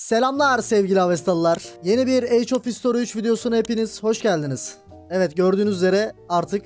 Selamlar sevgili Avestalılar. Yeni bir Age of History 3 videosuna hepiniz hoş geldiniz. Evet gördüğünüz üzere artık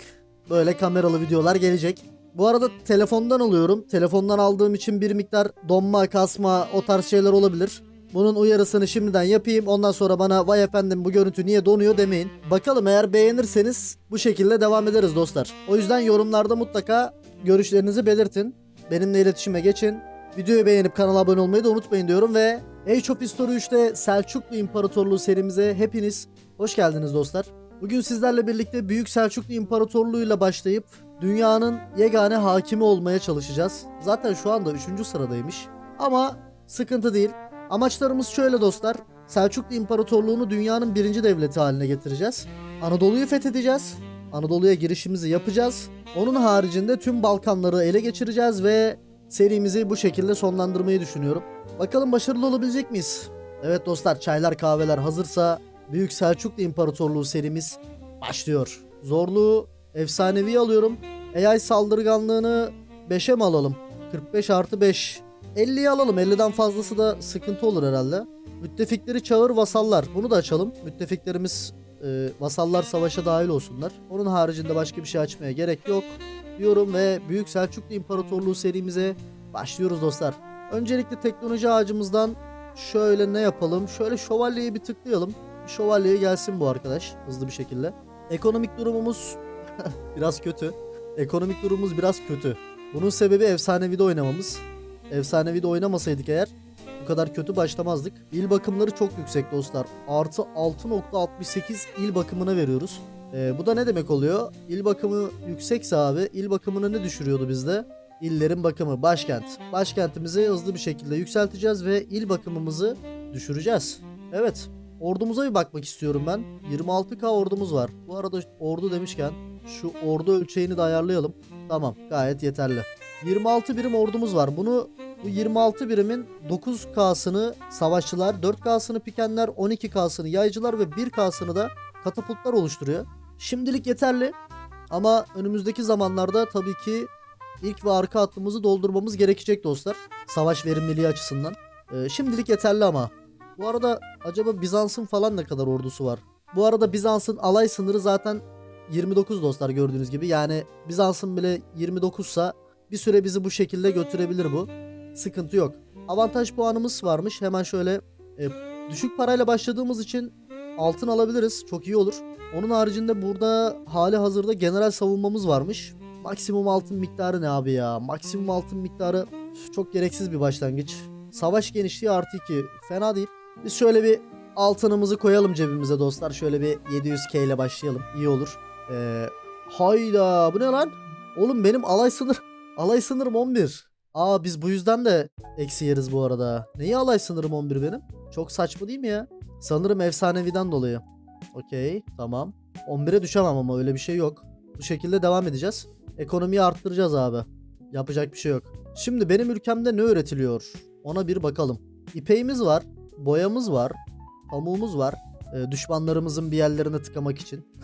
böyle kameralı videolar gelecek. Bu arada telefondan alıyorum. Telefondan aldığım için bir miktar donma, kasma o tarz şeyler olabilir. Bunun uyarısını şimdiden yapayım. Ondan sonra bana vay efendim bu görüntü niye donuyor demeyin. Bakalım eğer beğenirseniz bu şekilde devam ederiz dostlar. O yüzden yorumlarda mutlaka görüşlerinizi belirtin. Benimle iletişime geçin. Videoyu beğenip kanala abone olmayı da unutmayın diyorum ve Age of History 3'te Selçuklu İmparatorluğu serimize hepiniz hoş geldiniz dostlar. Bugün sizlerle birlikte Büyük Selçuklu İmparatorluğu'yla başlayıp dünyanın yegane hakimi olmaya çalışacağız. Zaten şu anda 3. sıradaymış. Ama sıkıntı değil. Amaçlarımız şöyle dostlar. Selçuklu İmparatorluğu'nu dünyanın birinci devleti haline getireceğiz. Anadolu'yu fethedeceğiz. Anadolu'ya girişimizi yapacağız. Onun haricinde tüm Balkanları ele geçireceğiz ve serimizi bu şekilde sonlandırmayı düşünüyorum. Bakalım başarılı olabilecek miyiz? Evet dostlar çaylar kahveler hazırsa Büyük Selçuklu İmparatorluğu serimiz başlıyor. Zorluğu efsanevi alıyorum. AI saldırganlığını 5'e mi alalım? 45 artı 5. 50'yi alalım. 50'den fazlası da sıkıntı olur herhalde. Müttefikleri çağır vasallar. Bunu da açalım. Müttefiklerimiz e, vasallar savaşa dahil olsunlar. Onun haricinde başka bir şey açmaya gerek yok diyorum ve Büyük Selçuklu İmparatorluğu serimize başlıyoruz dostlar. Öncelikle teknoloji ağacımızdan şöyle ne yapalım? Şöyle şövalyeyi bir tıklayalım. Şövalyeye gelsin bu arkadaş hızlı bir şekilde. Ekonomik durumumuz biraz kötü. Ekonomik durumumuz biraz kötü. Bunun sebebi efsanevi de oynamamız. Efsanevi de oynamasaydık eğer bu kadar kötü başlamazdık. İl bakımları çok yüksek dostlar. Artı 6.68 il bakımına veriyoruz. Ee, bu da ne demek oluyor? İl bakımı yüksekse abi il bakımını ne düşürüyordu bizde? İllerin bakımı başkent. Başkentimizi hızlı bir şekilde yükselteceğiz ve il bakımımızı düşüreceğiz. Evet ordumuza bir bakmak istiyorum ben. 26k ordumuz var. Bu arada ordu demişken şu ordu ölçeğini de ayarlayalım. Tamam gayet yeterli. 26 birim ordumuz var. Bunu bu 26 birimin 9K'sını savaşçılar, 4K'sını pikenler, 12K'sını yaycılar ve 1K'sını da katapultlar oluşturuyor. Şimdilik yeterli ama önümüzdeki zamanlarda tabii ki ilk ve arka hattımızı doldurmamız gerekecek dostlar. Savaş verimliliği açısından. Ee, şimdilik yeterli ama. Bu arada acaba Bizans'ın falan ne kadar ordusu var? Bu arada Bizans'ın alay sınırı zaten 29 dostlar gördüğünüz gibi. Yani Bizans'ın bile 29 sa bir süre bizi bu şekilde götürebilir bu. Sıkıntı yok. Avantaj puanımız varmış. Hemen şöyle e, düşük parayla başladığımız için altın alabiliriz. Çok iyi olur. Onun haricinde burada hali hazırda general savunmamız varmış. Maksimum altın miktarı ne abi ya? Maksimum altın miktarı çok gereksiz bir başlangıç. Savaş genişliği artı 2. Fena değil. Biz şöyle bir altınımızı koyalım cebimize dostlar. Şöyle bir 700k ile başlayalım. İyi olur. Ee, hayda bu ne lan? Oğlum benim alay sınır alay sınırım 11. Aa biz bu yüzden de eksi yeriz bu arada. Neyi alay sınırım 11 benim? Çok saçma değil mi ya? Sanırım efsaneviden dolayı. Okey tamam. 11'e düşemem ama öyle bir şey yok. Bu şekilde devam edeceğiz. Ekonomiyi arttıracağız abi. Yapacak bir şey yok. Şimdi benim ülkemde ne üretiliyor? Ona bir bakalım. İpeğimiz var. Boyamız var. Pamuğumuz var. Ee, düşmanlarımızın bir yerlerine tıkamak için.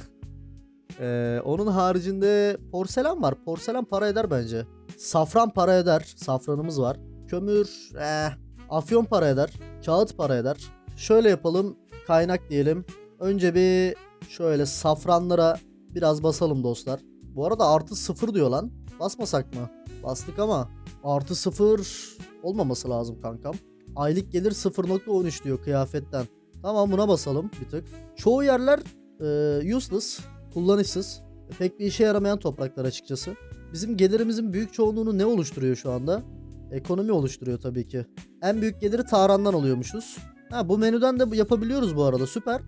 Ee, onun haricinde porselen var. Porselen para eder bence. Safran para eder. Safranımız var. Kömür, eh. Afyon para eder. Kağıt para eder. Şöyle yapalım. Kaynak diyelim. Önce bir şöyle safranlara biraz basalım dostlar. Bu arada artı sıfır diyor lan. Basmasak mı? Bastık ama artı sıfır olmaması lazım kankam. Aylık gelir 0.13 diyor kıyafetten. Tamam buna basalım bir tık. Çoğu yerler e, useless, kullanışsız. E, Pek bir işe yaramayan topraklar açıkçası. Bizim gelirimizin büyük çoğunluğunu ne oluşturuyor şu anda? Ekonomi oluşturuyor tabii ki. En büyük geliri Tahran'dan alıyormuşuz. Ha, bu menüden de yapabiliyoruz bu arada süper.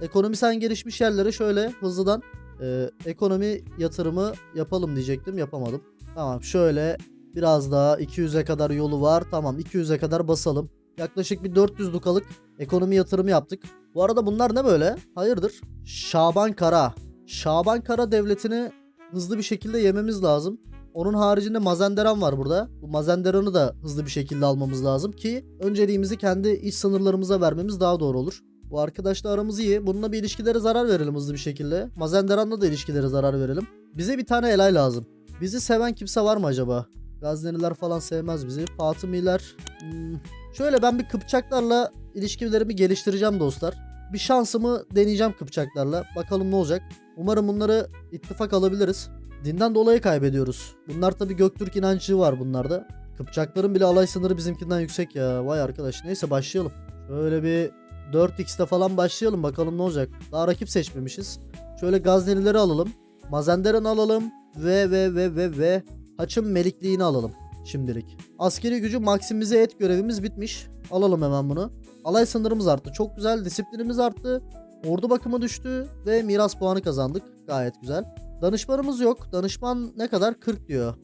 Ekonomisen gelişmiş yerlere şöyle hızlıdan e, ekonomi yatırımı yapalım diyecektim yapamadım. Tamam şöyle biraz daha 200'e kadar yolu var. Tamam 200'e kadar basalım. Yaklaşık bir 400 dukalık ekonomi yatırımı yaptık. Bu arada bunlar ne böyle? Hayırdır? Şaban Kara. Şaban Kara devletini hızlı bir şekilde yememiz lazım. Onun haricinde Mazenderan var burada. Bu Mazenderan'ı da hızlı bir şekilde almamız lazım ki önceliğimizi kendi iç sınırlarımıza vermemiz daha doğru olur. Bu arkadaşla aramız iyi. Bununla bir ilişkilere zarar verelim hızlı bir şekilde. Mazenderan'la da ilişkilere zarar verelim. Bize bir tane elay lazım. Bizi seven kimse var mı acaba? Gazneliler falan sevmez bizi. Fatımiler hmm, Şöyle ben bir Kıpçaklarla ilişkilerimi geliştireceğim dostlar. Bir şansımı deneyeceğim Kıpçaklarla. Bakalım ne olacak. Umarım bunları ittifak alabiliriz. Dinden dolayı kaybediyoruz. Bunlar tabii Göktürk inancı var bunlarda. Kıpçakların bile alay sınırı bizimkinden yüksek ya. Vay arkadaş. Neyse başlayalım. Şöyle bir 4x'te falan başlayalım bakalım ne olacak. Daha rakip seçmemişiz. Şöyle Gaznelileri alalım. Mazenderan alalım. Ve ve ve ve ve Haç'ın melikliğini alalım şimdilik. Askeri gücü maksimize et görevimiz bitmiş. Alalım hemen bunu. Alay sınırımız arttı. Çok güzel. Disiplinimiz arttı. Ordu bakımı düştü ve miras puanı kazandık. Gayet güzel. Danışmanımız yok. Danışman ne kadar? 40 diyor.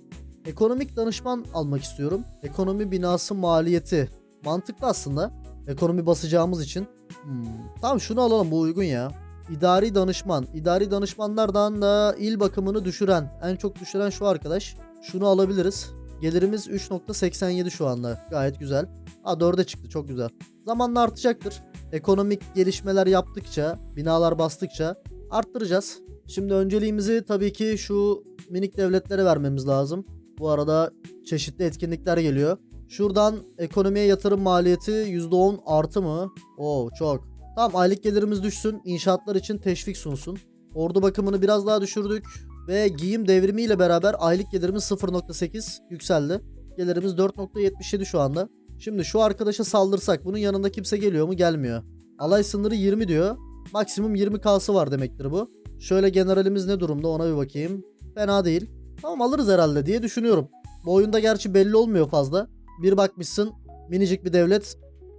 Ekonomik danışman almak istiyorum. Ekonomi binası maliyeti. Mantıklı aslında. Ekonomi basacağımız için. Hmm. Tamam şunu alalım bu uygun ya. İdari danışman. İdari danışmanlardan da il bakımını düşüren. En çok düşüren şu arkadaş. Şunu alabiliriz. Gelirimiz 3.87 şu anda. Gayet güzel. Ha 4'e çıktı çok güzel. Zamanla artacaktır. Ekonomik gelişmeler yaptıkça, binalar bastıkça arttıracağız. Şimdi önceliğimizi tabii ki şu minik devletlere vermemiz lazım. Bu arada çeşitli etkinlikler geliyor. Şuradan ekonomiye yatırım maliyeti %10 artı mı? Oo çok. Tamam aylık gelirimiz düşsün. İnşaatlar için teşvik sunsun. Ordu bakımını biraz daha düşürdük. Ve giyim devrimiyle beraber aylık gelirimiz 0.8 yükseldi. Gelirimiz 4.77 şu anda. Şimdi şu arkadaşa saldırsak bunun yanında kimse geliyor mu? Gelmiyor. Alay sınırı 20 diyor. Maksimum 20K'sı var demektir bu. Şöyle generalimiz ne durumda ona bir bakayım. Fena değil. Tamam alırız herhalde diye düşünüyorum. Bu oyunda gerçi belli olmuyor fazla. Bir bakmışsın minicik bir devlet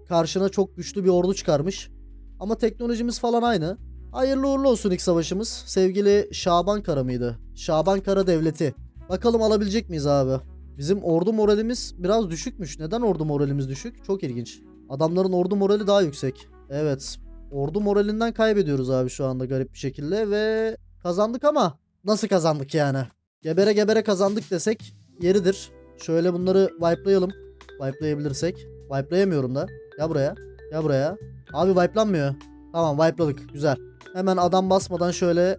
karşına çok güçlü bir ordu çıkarmış. Ama teknolojimiz falan aynı. Hayırlı uğurlu olsun ilk savaşımız. Sevgili Şaban Kara mıydı? Şaban Kara Devleti. Bakalım alabilecek miyiz abi? Bizim ordu moralimiz biraz düşükmüş. Neden ordu moralimiz düşük? Çok ilginç. Adamların ordu morali daha yüksek. Evet. Ordu moralinden kaybediyoruz abi şu anda garip bir şekilde ve kazandık ama nasıl kazandık yani? Gebere gebere kazandık desek yeridir. Şöyle bunları wipe'layalım. Wipe'layabilirsek. Wipe'layamıyorum da. Ya buraya. Ya buraya. Abi wipe'lanmıyor. Tamam wipe'ladık. Güzel. Hemen adam basmadan şöyle.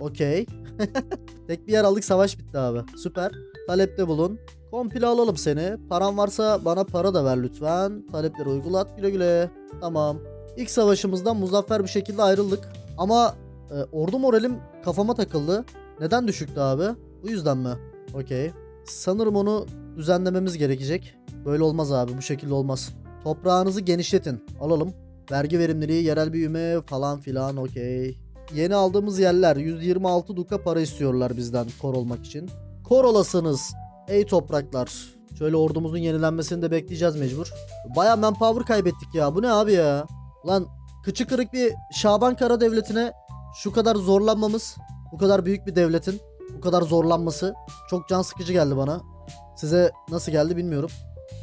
Okey. Tek bir yer aldık savaş bitti abi. Süper. Talepte bulun. Komple alalım seni. Paran varsa bana para da ver lütfen. Talepleri uygulat güle güle. Tamam. İlk savaşımızdan muzaffer bir şekilde ayrıldık. Ama e, ordu moralim kafama takıldı. Neden düşüktü abi? Bu yüzden mi? Okey. Sanırım onu düzenlememiz gerekecek. Böyle olmaz abi bu şekilde olmaz. Toprağınızı genişletin. Alalım. Vergi verimliliği, yerel büyüme falan filan okey. Yeni aldığımız yerler 126 duka para istiyorlar bizden kor olmak için. Kor olasınız ey topraklar. Şöyle ordumuzun yenilenmesini de bekleyeceğiz mecbur. Baya manpower kaybettik ya. Bu ne abi ya? Lan kıçı kırık bir Şaban Kara Devleti'ne şu kadar zorlanmamız, bu kadar büyük bir devletin bu kadar zorlanması çok can sıkıcı geldi bana. Size nasıl geldi bilmiyorum.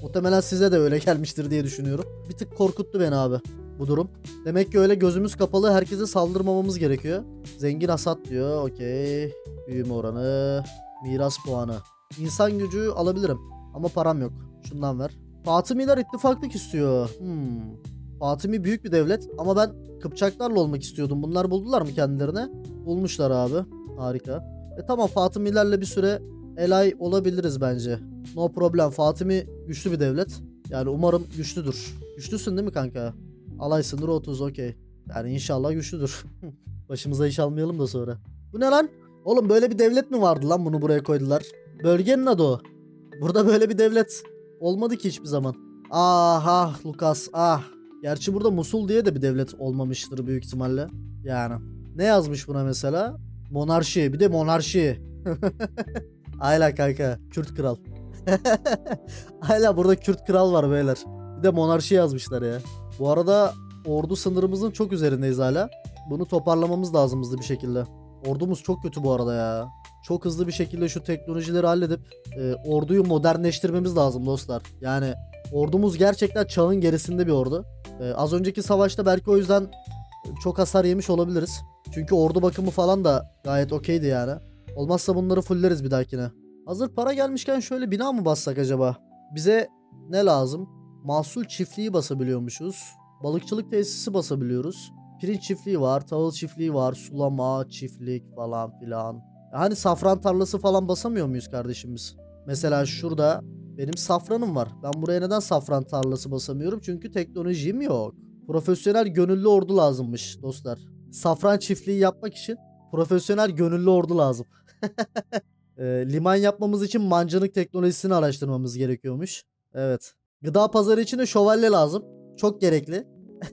Muhtemelen size de öyle gelmiştir diye düşünüyorum. Bir tık korkuttu beni abi bu durum. Demek ki öyle gözümüz kapalı herkese saldırmamamız gerekiyor. Zengin hasat diyor. Okey. Büyüme oranı. Miras puanı. İnsan gücü alabilirim. Ama param yok. Şundan ver. Fatımiler ittifaklık istiyor. Hmm. Fatimi büyük bir devlet ama ben Kıpçaklarla olmak istiyordum. Bunlar buldular mı kendilerine? Bulmuşlar abi. Harika. E tamam Fatimilerle bir süre elay olabiliriz bence. No problem. Fatimi güçlü bir devlet. Yani umarım güçlüdür. Güçlüsün değil mi kanka? Alay sınırı 30 okey. Yani inşallah güçlüdür. Başımıza iş almayalım da sonra. Bu ne lan? Oğlum böyle bir devlet mi vardı lan bunu buraya koydular? Bölgenin adı o. Burada böyle bir devlet olmadı ki hiçbir zaman. Ah ah Lukas ah. Gerçi burada Musul diye de bir devlet olmamıştır büyük ihtimalle. Yani. Ne yazmış buna mesela? Monarşi. Bir de monarşi. Ayla kanka. Kürt kral. Hala burada Kürt kral var beyler. Bir de monarşi yazmışlar ya. Bu arada ordu sınırımızın çok üzerindeyiz hala. Bunu toparlamamız lazım bir şekilde. Ordumuz çok kötü bu arada ya. Çok hızlı bir şekilde şu teknolojileri halledip e, orduyu modernleştirmemiz lazım dostlar. Yani ordumuz gerçekten çağın gerisinde bir ordu. E, az önceki savaşta belki o yüzden çok hasar yemiş olabiliriz. Çünkü ordu bakımı falan da gayet okeydi yani. Olmazsa bunları fulleriz bir dahakine. Hazır para gelmişken şöyle bina mı bassak acaba? Bize ne lazım? Mahsul çiftliği basabiliyormuşuz. Balıkçılık tesisi basabiliyoruz. Pirinç çiftliği var, tahıl çiftliği var, sulama, çiftlik falan filan. Hani safran tarlası falan basamıyor muyuz kardeşimiz? Mesela şurada Benim safranım var. Ben buraya neden safran tarlası basamıyorum? Çünkü teknolojim yok. Profesyonel gönüllü ordu lazımmış dostlar. Safran çiftliği yapmak için profesyonel gönüllü ordu lazım. Ee, liman yapmamız için mancınık teknolojisini araştırmamız gerekiyormuş. Evet. Gıda pazarı için de şövalye lazım. Çok gerekli.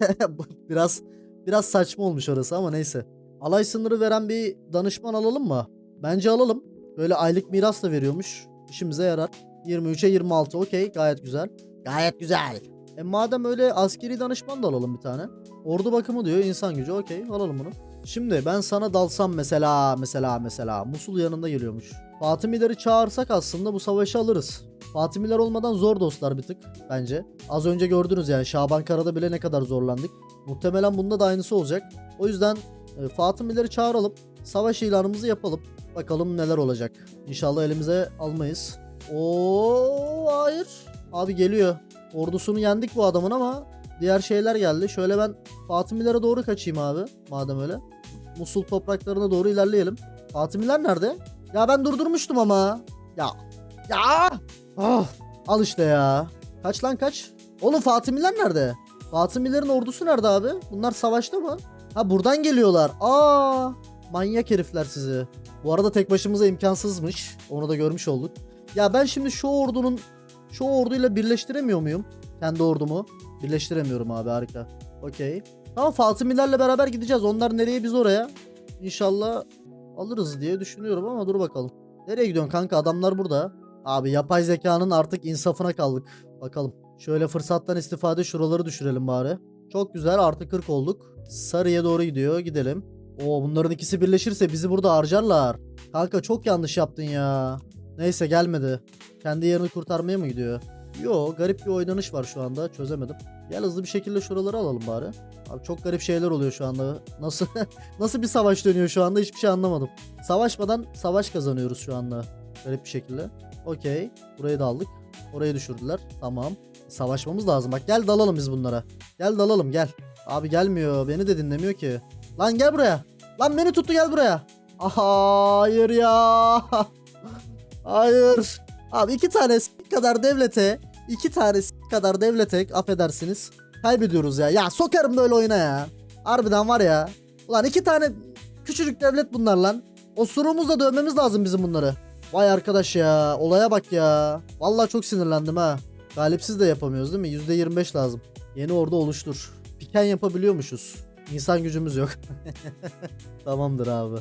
Biraz biraz saçma olmuş orası ama neyse. Alay sınırı veren bir danışman alalım mı? Bence alalım. Böyle aylık miras da veriyormuş. İşimize yarar. 23'e 26 okey gayet güzel. Gayet güzel. E madem öyle askeri danışman da alalım bir tane. Ordu bakımı diyor insan gücü okey alalım bunu. Şimdi ben sana dalsam mesela mesela mesela Musul yanında geliyormuş. Fatimileri çağırsak aslında bu savaşı alırız. Fatimiler olmadan zor dostlar bir tık bence. Az önce gördünüz yani Şaban Kara'da bile ne kadar zorlandık. Muhtemelen bunda da aynısı olacak. O yüzden e, Fatimileri çağıralım. Savaş ilanımızı yapalım. Bakalım neler olacak. İnşallah elimize almayız. Oo hayır. Abi geliyor. Ordusunu yendik bu adamın ama diğer şeyler geldi. Şöyle ben Fatimilere doğru kaçayım abi. Madem öyle. Musul topraklarına doğru ilerleyelim. Fatimiler nerede? Ya ben durdurmuştum ama. Ya. Ya. Ah. Al işte ya. Kaç lan kaç? Oğlum Fatimiler nerede? Fatimilerin ordusu nerede abi? Bunlar savaşta mı? Ha buradan geliyorlar. Aa. Manyak herifler sizi. Bu arada tek başımıza imkansızmış. Onu da görmüş olduk. Ya ben şimdi şu ordunun şu orduyla birleştiremiyor muyum? Kendi ordumu. Birleştiremiyorum abi harika. Okey. Tamam Fatimilerle beraber gideceğiz. Onlar nereye biz oraya. İnşallah alırız diye düşünüyorum ama dur bakalım. Nereye gidiyorsun kanka adamlar burada. Abi yapay zekanın artık insafına kaldık. Bakalım. Şöyle fırsattan istifade şuraları düşürelim bari. Çok güzel artı 40 olduk. Sarıya doğru gidiyor gidelim. Oo bunların ikisi birleşirse bizi burada harcarlar. Kanka çok yanlış yaptın ya. Neyse gelmedi. Kendi yerini kurtarmaya mı gidiyor? Yo garip bir oynanış var şu anda çözemedim. Gel hızlı bir şekilde şuraları alalım bari. Abi çok garip şeyler oluyor şu anda. Nasıl nasıl bir savaş dönüyor şu anda hiçbir şey anlamadım. Savaşmadan savaş kazanıyoruz şu anda. Garip bir şekilde. Okey. Burayı da aldık. Orayı düşürdüler. Tamam. Savaşmamız lazım. Bak gel dalalım biz bunlara. Gel dalalım gel. Abi gelmiyor. Beni de dinlemiyor ki. Lan gel buraya. Lan beni tuttu gel buraya. Hayır ya. Hayır. Abi iki tane kadar devlete, iki tane s- kadar devlete affedersiniz. Kaybediyoruz ya. Ya sokarım böyle oyuna ya. Harbiden var ya. Ulan iki tane küçücük devlet bunlar lan. Osurumuzla dövmemiz lazım bizim bunları. Vay arkadaş ya. Olaya bak ya. Vallahi çok sinirlendim ha. Galipsiz de yapamıyoruz değil mi? %25 lazım. Yeni ordu oluştur. Piken yapabiliyormuşuz. İnsan gücümüz yok. Tamamdır abi.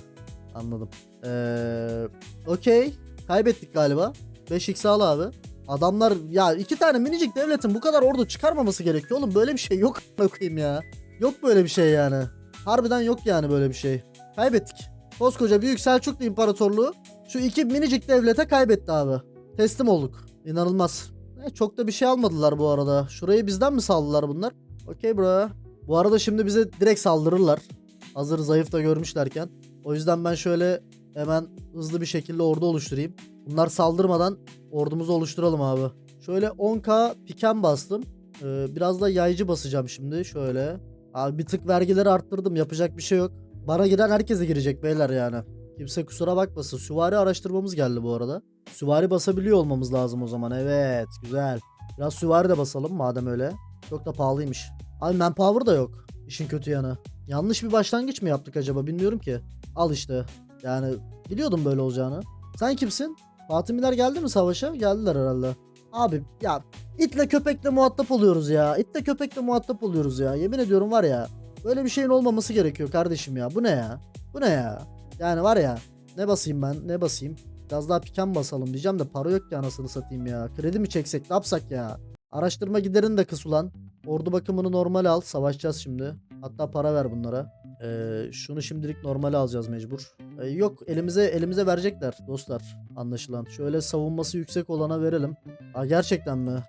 Anladım. Ee, Okey. Kaybettik galiba. 5x al abi. Adamlar ya iki tane minicik devletin bu kadar ordu çıkarmaması gerekiyor oğlum. Böyle bir şey yok a**ına koyayım ya. Yok böyle bir şey yani. Harbiden yok yani böyle bir şey. Kaybettik. Koskoca Büyük Selçuklu İmparatorluğu şu iki minicik devlete kaybetti abi. Teslim olduk. İnanılmaz. E, çok da bir şey almadılar bu arada. Şurayı bizden mi saldılar bunlar? Okey bro. Bu arada şimdi bize direkt saldırırlar. Hazır zayıf da görmüşlerken. O yüzden ben şöyle hemen hızlı bir şekilde ordu oluşturayım. Bunlar saldırmadan ordumuzu oluşturalım abi. Şöyle 10k piken bastım. Ee, biraz da yaycı basacağım şimdi. Şöyle. Abi bir tık vergileri arttırdım. Yapacak bir şey yok. Bana giren herkese girecek beyler yani. Kimse kusura bakmasın. Süvari araştırmamız geldi bu arada. Süvari basabiliyor olmamız lazım o zaman. Evet güzel. Biraz süvari de basalım madem öyle. Çok da pahalıymış. Abi manpower da yok. İşin kötü yanı. Yanlış bir başlangıç mı yaptık acaba bilmiyorum ki. Al işte. Yani biliyordum böyle olacağını. Sen kimsin? Fatimiler geldi mi savaşa? Geldiler herhalde. Abi ya itle köpekle muhatap oluyoruz ya. İtle köpekle muhatap oluyoruz ya. Yemin ediyorum var ya. Böyle bir şeyin olmaması gerekiyor kardeşim ya. Bu ne ya? Bu ne ya? Yani var ya. Ne basayım ben? Ne basayım? Biraz daha piken basalım diyeceğim de para yok ki anasını satayım ya. Kredi mi çeksek ne yapsak ya? Araştırma giderini de kıs ulan. Ordu bakımını normal al. Savaşacağız şimdi. Hatta para ver bunlara. Ee, şunu şimdilik normale alacağız mecbur. Ee, yok elimize elimize verecekler dostlar anlaşılan. Şöyle savunması yüksek olana verelim. Aa, gerçekten mi?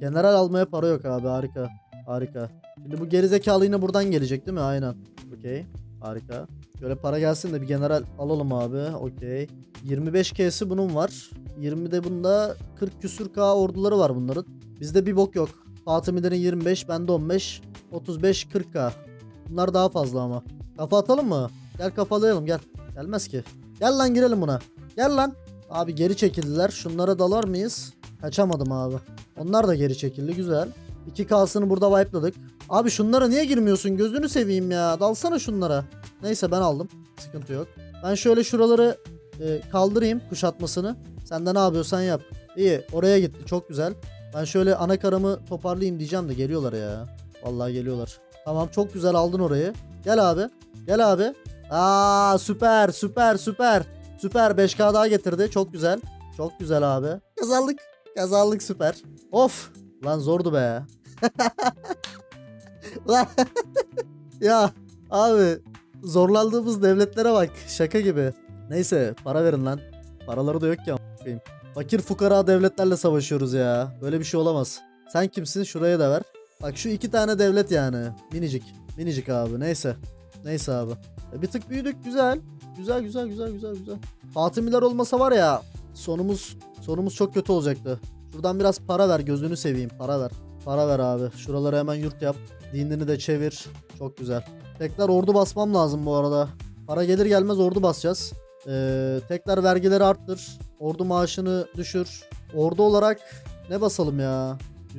General almaya para yok abi harika. Harika. Şimdi bu gerizekalı yine buradan gelecek değil mi? Aynen. Okey. Harika. Şöyle para gelsin de bir general alalım abi. Okey. 25 K'si bunun var. 20 de bunda 40 küsür K orduları var bunların. Bizde bir bok yok. Fatimilerin 25, bende 15. 35 40K. Bunlar daha fazla ama. Kafa atalım mı? Gel kafalayalım gel. Gelmez ki. Gel lan girelim buna. Gel lan. Abi geri çekildiler. Şunlara dalar mıyız? Kaçamadım abi. Onlar da geri çekildi. Güzel. 2K'sını burada wipe'ladık. Abi şunlara niye girmiyorsun? Gözünü seveyim ya. Dalsana şunlara. Neyse ben aldım. Sıkıntı yok. Ben şöyle şuraları e, kaldırayım kuşatmasını. Sen de ne yapıyorsan yap. İyi oraya gitti. Çok güzel. Ben şöyle ana karamı toparlayayım diyeceğim de geliyorlar ya. Vallahi geliyorlar. Tamam çok güzel aldın orayı. Gel abi. Gel abi. Aa süper süper süper. Süper 5K daha getirdi. Çok güzel. Çok güzel abi. Kazandık. Kazandık süper. Of. Lan zordu be. Lan. ya abi zorlandığımız devletlere bak. Şaka gibi. Neyse para verin lan. Paraları da yok ki. Fakir fukara devletlerle savaşıyoruz ya. Böyle bir şey olamaz. Sen kimsin? Şuraya da ver. Bak şu iki tane devlet yani. Minicik. Minicik abi. Neyse. Neyse abi. E, bir tık büyüdük. Güzel. Güzel güzel güzel güzel güzel. Fatimiler olmasa var ya sonumuz sonumuz çok kötü olacaktı. Şuradan biraz para ver gözünü seveyim para ver. Para ver abi. Şuraları hemen yurt yap. Dinini de çevir. Çok güzel. Tekrar ordu basmam lazım bu arada. Para gelir gelmez ordu basacağız. Ee, tekrar vergileri arttır. Ordu maaşını düşür. Ordu olarak ne basalım ya?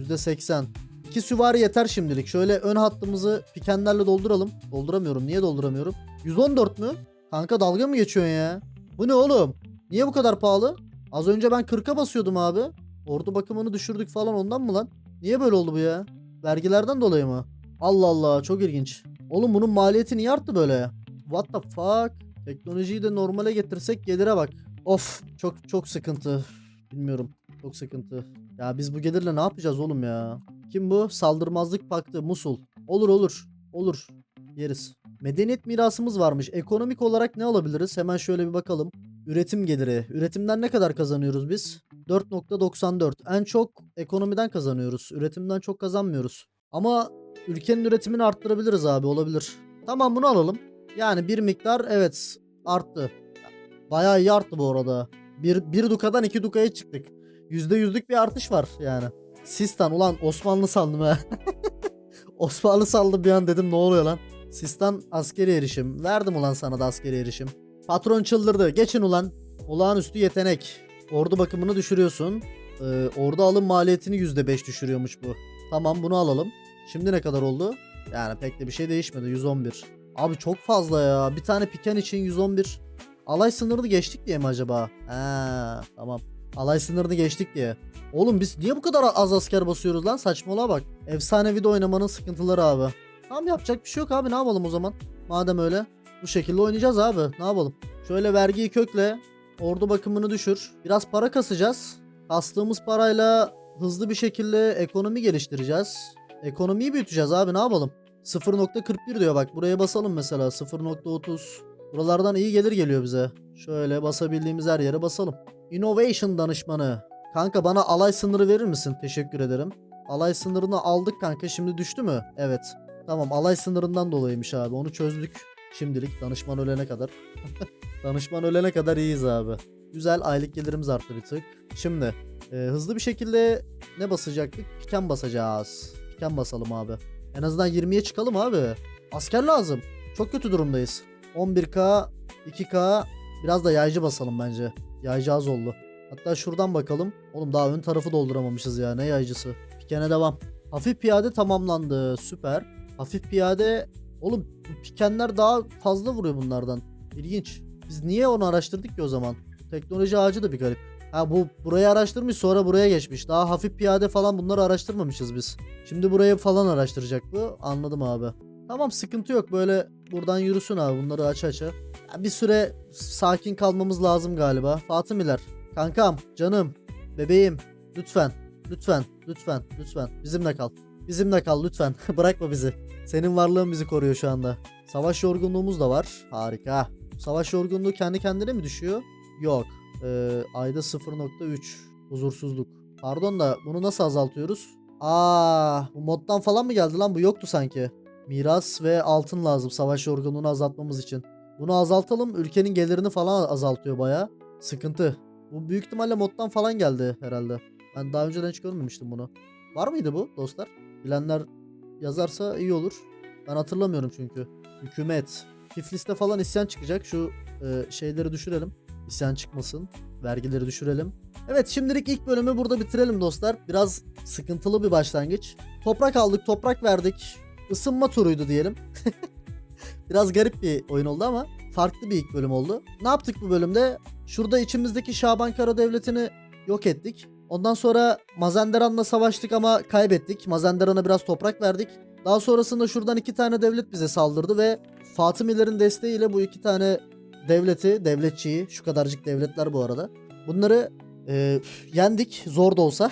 %80. İki süvari yeter şimdilik. Şöyle ön hattımızı pikenlerle dolduralım. Dolduramıyorum. Niye dolduramıyorum? 114 mü? Kanka dalga mı geçiyorsun ya? Bu ne oğlum? Niye bu kadar pahalı? Az önce ben 40'a basıyordum abi. Ordu bakımını düşürdük falan ondan mı lan? Niye böyle oldu bu ya? Vergilerden dolayı mı? Allah Allah çok ilginç. Oğlum bunun maliyeti niye arttı böyle? What the fuck? Teknolojiyi de normale getirsek gelire bak. Of çok çok sıkıntı. Bilmiyorum. Çok sıkıntı. Ya biz bu gelirle ne yapacağız oğlum ya? Kim bu? Saldırmazlık paktı Musul. Olur olur. Olur. Yeriz. Medeniyet mirasımız varmış. Ekonomik olarak ne alabiliriz? Hemen şöyle bir bakalım. Üretim geliri. Üretimden ne kadar kazanıyoruz biz? 4.94. En çok ekonomiden kazanıyoruz. Üretimden çok kazanmıyoruz. Ama ülkenin üretimini arttırabiliriz abi olabilir. Tamam bunu alalım. Yani bir miktar evet arttı. Bayağı iyi arttı bu arada. Bir, bir dukadan iki dukaya çıktık. Yüzde yüzlük bir artış var yani. Sistan ulan Osmanlı sandım ha. Osmanlı saldım bir an dedim ne oluyor lan. Sistan askeri erişim. Verdim ulan sana da askeri erişim. Patron çıldırdı. Geçin ulan. Olağanüstü yetenek. Ordu bakımını düşürüyorsun. Ee, ordu alım maliyetini %5 düşürüyormuş bu. Tamam bunu alalım. Şimdi ne kadar oldu? Yani pek de bir şey değişmedi. 111. Abi çok fazla ya. Bir tane piken için 111. Alay sınırını geçtik diye mi acaba? Ha, tamam. Alay sınırını geçtik diye. Oğlum biz niye bu kadar az asker basıyoruz lan? Saçmalığa bak. Efsanevi de oynamanın sıkıntıları abi. Tamam yapacak bir şey yok abi ne yapalım o zaman? Madem öyle. Bu şekilde oynayacağız abi. Ne yapalım? Şöyle vergiyi kökle. Ordu bakımını düşür. Biraz para kasacağız. Kastığımız parayla hızlı bir şekilde ekonomi geliştireceğiz. Ekonomiyi büyüteceğiz abi ne yapalım? 0.41 diyor bak buraya basalım mesela 0.30. Buralardan iyi gelir geliyor bize. Şöyle basabildiğimiz her yere basalım. Innovation danışmanı. Kanka bana alay sınırı verir misin? Teşekkür ederim. Alay sınırını aldık kanka şimdi düştü mü? Evet. Tamam alay sınırından dolayıymış abi onu çözdük. Şimdilik danışman ölene kadar. danışman ölene kadar iyiyiz abi. Güzel aylık gelirimiz arttı bir tık. Şimdi e, hızlı bir şekilde ne basacaktık? Piken basacağız. Piken basalım abi. En azından 20'ye çıkalım abi. Asker lazım. Çok kötü durumdayız. 11k, 2k biraz da yaycı basalım bence. Yaycı az oldu. Hatta şuradan bakalım. Oğlum daha ön tarafı dolduramamışız ya. Ne yaycısı. Pikene devam. Hafif piyade tamamlandı. Süper. Hafif piyade... Oğlum pikenler daha fazla vuruyor bunlardan. İlginç. Biz niye onu araştırdık ki o zaman? Teknoloji ağacı da bir garip. Ha bu burayı araştırmış sonra buraya geçmiş. Daha hafif piyade falan bunları araştırmamışız biz. Şimdi burayı falan araştıracak bu. Anladım abi. Tamam sıkıntı yok böyle buradan yürüsün abi bunları aç. Ya bir süre sakin kalmamız lazım galiba. Fatımiler, kankam, canım, bebeğim lütfen, lütfen, lütfen, lütfen bizimle kal. Bizimle kal lütfen. Bırakma bizi. Senin varlığın bizi koruyor şu anda. Savaş yorgunluğumuz da var. Harika. Savaş yorgunluğu kendi kendine mi düşüyor? Yok. Ee, ayda 0.3 huzursuzluk. Pardon da bunu nasıl azaltıyoruz? Aa, bu moddan falan mı geldi lan? Bu yoktu sanki. Miras ve altın lazım savaş yorgunluğunu azaltmamız için. Bunu azaltalım. Ülkenin gelirini falan azaltıyor baya. Sıkıntı. Bu büyük ihtimalle moddan falan geldi herhalde. Ben daha önceden hiç görmemiştim bunu. Var mıydı bu dostlar? Bilenler yazarsa iyi olur. Ben hatırlamıyorum çünkü. Hükümet. Tiflis'te falan isyan çıkacak. Şu e, şeyleri düşürelim. İsyan çıkmasın. Vergileri düşürelim. Evet şimdilik ilk bölümü burada bitirelim dostlar. Biraz sıkıntılı bir başlangıç. Toprak aldık, toprak verdik. Isınma turuydu diyelim. Biraz garip bir oyun oldu ama farklı bir ilk bölüm oldu. Ne yaptık bu bölümde? Şurada içimizdeki Şaban Kara Devleti'ni yok ettik. Ondan sonra Mazenderan'la savaştık ama kaybettik. Mazenderan'a biraz toprak verdik. Daha sonrasında şuradan iki tane devlet bize saldırdı ve Fatımilerin desteğiyle bu iki tane devleti, devletçiyi, şu kadarcık devletler bu arada. Bunları e, yendik zor da olsa.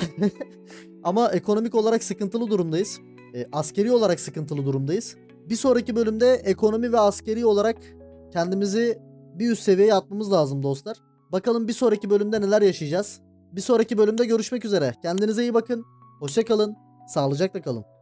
ama ekonomik olarak sıkıntılı durumdayız. E, askeri olarak sıkıntılı durumdayız. Bir sonraki bölümde ekonomi ve askeri olarak kendimizi bir üst seviyeye atmamız lazım dostlar. Bakalım bir sonraki bölümde neler yaşayacağız. Bir sonraki bölümde görüşmek üzere. Kendinize iyi bakın. Hoşça kalın. Sağlıcakla kalın.